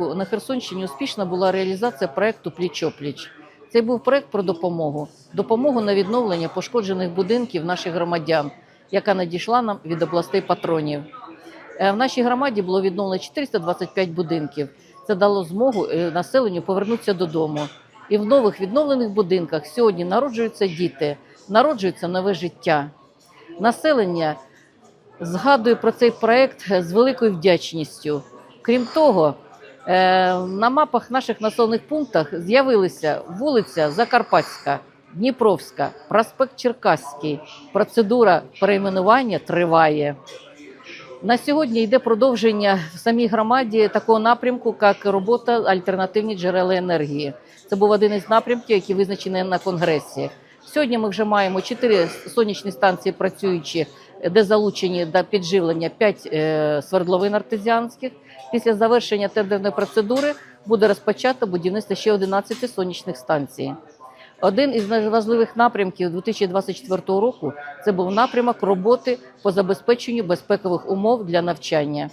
року на Херсонщині успішна була реалізація проекту Пліч-опліч. Цей був проект про допомогу, допомогу на відновлення пошкоджених будинків наших громадян, яка надійшла нам від областей патронів. Е, В нашій громаді було відновлено 425 будинків. Це дало змогу е, населенню повернутися додому. І в нових відновлених будинках сьогодні народжуються діти, народжується нове життя. Населення згадує про цей проект з великою вдячністю. Крім того, е, на мапах наших населених пунктах з'явилися вулиця Закарпатська, Дніпровська, проспект Черкаський. Процедура перейменування триває. На сьогодні йде продовження в самій громаді такого напрямку, як робота альтернативні джерела енергії. Це був один із напрямків, який визначений на конгресі. Сьогодні ми вже маємо чотири сонячні станції працюючі, де залучені до підживлення п'ять е, свердловин артезіанських. Після завершення тендерної процедури буде розпочато будівництво ще 11 сонячних станцій. Один із найважливих напрямків 2024 року це був напрямок роботи по забезпеченню безпекових умов для навчання.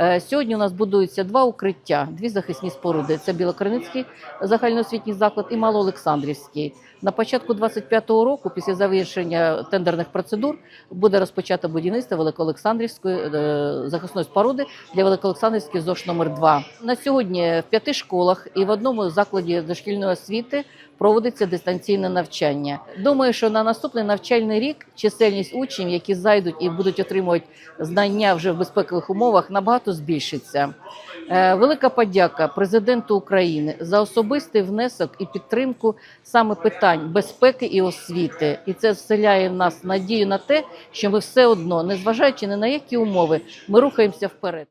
Е, Сьогодні у нас будуються два укриття, дві захисні споруди. Це Білокриницький загальноосвітній заклад і Малоолександрівський. На початку 2025 року, після завершення тендерних процедур, буде розпочато будівництво Великоолександрівської е, захисної споруди для Великоолександрівської ЗОШ номер 2 На сьогодні в п'яти школах і в одному закладі дошкільної освіти проводиться дистанційне навчання. Думаю, що на наступний навчальний рік чисельність учнів, які зайдуть і будуть отримувати знання вже в безпекових умовах, набагато збільшиться. Е, Велика подяка президенту України за особистий внесок і підтримку саме питань безпеки і освіти. І це вселяє в нас надію на те, що ми все одно, незважаючи ні на які умови, ми рухаємося вперед.